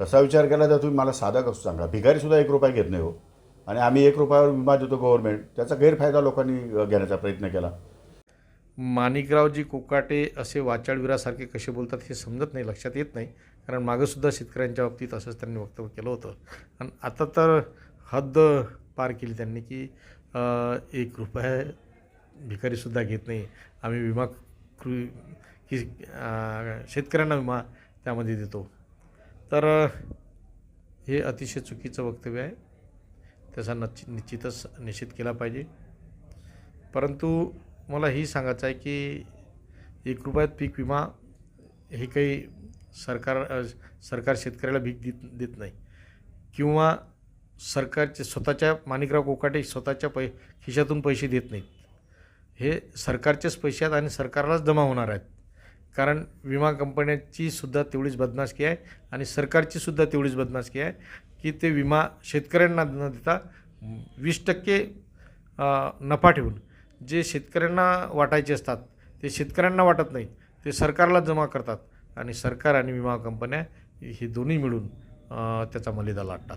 तसा विचार केला तर तुम्ही मला साधा कसं सांगा? भिकारीसुद्धा एक रुपया घेत नाही हो. आणि आम्ही एक रुपयावर विमा देतो गव्हर्नमेंट त्याचा गैरफायदा लोकांनी घेण्याचा प्रयत्न केला. माणिकरावजी कोकाटे असे वाचाळवीरासारखे कसे बोलतात हे समजत नाही लक्षात येत नाही. कारण मागंसुद्धा शेतकऱ्यांच्या बाबतीत असंच त्यांनी वक्तव्य केलं होतं. आणि आता तर हद्द पार केली त्यांनी की एक रुपया भिकारीसुद्धा घेत नाही. आम्ही विमा कृ की शेतकऱ्यांना विमा त्यामध्ये देतो. तर हे अतिशय चुकीचं वक्तव्य आहे. त्याचा नच निश्चितच निश्चित केला पाहिजे. परंतु मला ही सांगायचं आहे की एक रुपयात पीक विमा हे काही सरकार सरकार शेतकऱ्याला भीक देत देत नाही. किंवा सरकारचे स्वतःच्या माणिकराव कोकाटे स्वतःच्या पै खिशातून पैसे देत नाहीत. हे सरकारचेच पैसे आहेत आणि सरकारलाच जमा होणार आहेत. कारण विमा कंपन्यांची सुद्धा तेवढीच बदमाशकी आहे आणि सरकारची सुद्धा तेवढीच बदमाशकी आहे की ते विमा शेतकऱ्यांना न देता वीस टक्के नफा ठेवून जे शेतकऱ्यांना वाटायचे असतात ते शेतकऱ्यांना वाटत नाही ते सरकारला जमा करतात आणि सरकार आणि विमा कंपन्या हे दोन्ही मिळून त्याचा मलिदा लाटतात.